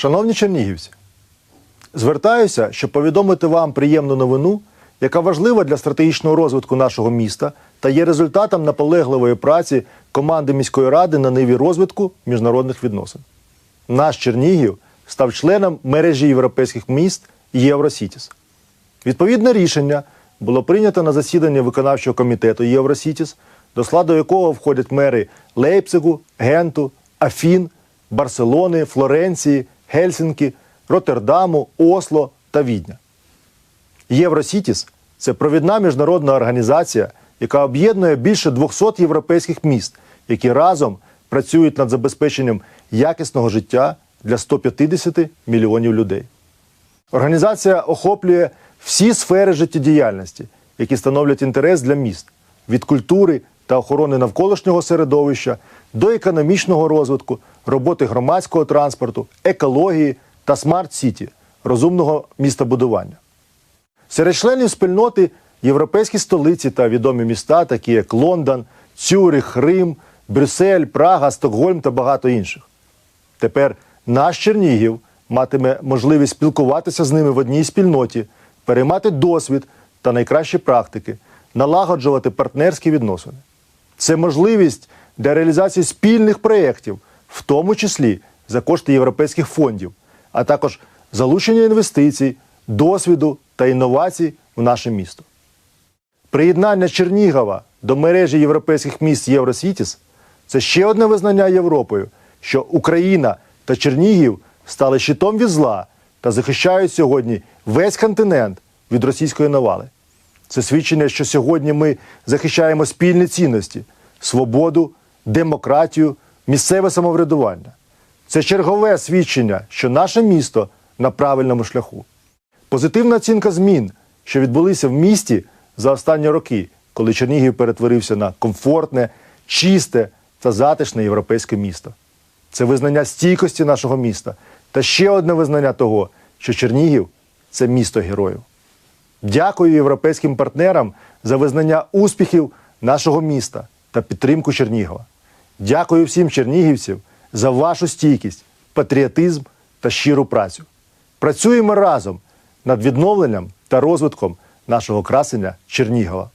Шановні чернігівці, звертаюся, щоб повідомити вам приємну новину, яка важлива для стратегічного розвитку нашого міста та є результатом наполегливої праці команди міської ради на ниві розвитку міжнародних відносин. Наш Чернігів став членом мережі європейських міст Євросітіс. Відповідне рішення було прийнято на засіданні виконавчого комітету Євросітіс, до складу якого входять мери Лейпцигу, Генту, Афін, Барселони, Флоренції, Гельсінкі, Роттердаму, Осло та Відня. Євросітіс це провідна міжнародна організація, яка об'єднує більше 200 європейських міст, які разом працюють над забезпеченням якісного життя для 150 мільйонів людей. Організація охоплює всі сфери життєдіяльності, які становлять інтерес для міст від культури та охорони навколишнього середовища до економічного розвитку, роботи громадського транспорту, екології та смарт-сіті розумного містобудування. Серед членів спільноти європейські столиці та відомі міста, такі як Лондон, Цюрих, Рим, Брюссель, Прага, Стокгольм та багато інших. Тепер наш Чернігів матиме можливість спілкуватися з ними в одній спільноті, переймати досвід та найкращі практики, налагоджувати партнерські відносини. Це можливість для реалізації спільних проєктів, в тому числі за кошти європейських фондів, а також залучення інвестицій, досвіду та інновацій в наше місто. Приєднання Чернігова до мережі європейських міст Євросітіс це ще одне визнання Європою, що Україна та Чернігів стали щитом від зла та захищають сьогодні весь континент від російської навали. Це свідчення, що сьогодні ми захищаємо спільні цінності свободу, демократію, місцеве самоврядування. Це чергове свідчення, що наше місто на правильному шляху. Позитивна оцінка змін, що відбулися в місті за останні роки, коли Чернігів перетворився на комфортне, чисте та затишне європейське місто. Це визнання стійкості нашого міста та ще одне визнання того, що Чернігів це місто героїв. Дякую європейським партнерам за визнання успіхів нашого міста та підтримку Чернігова. Дякую всім чернігівців за вашу стійкість, патріотизм та щиру працю. Працюємо разом над відновленням та розвитком нашого красення Чернігова.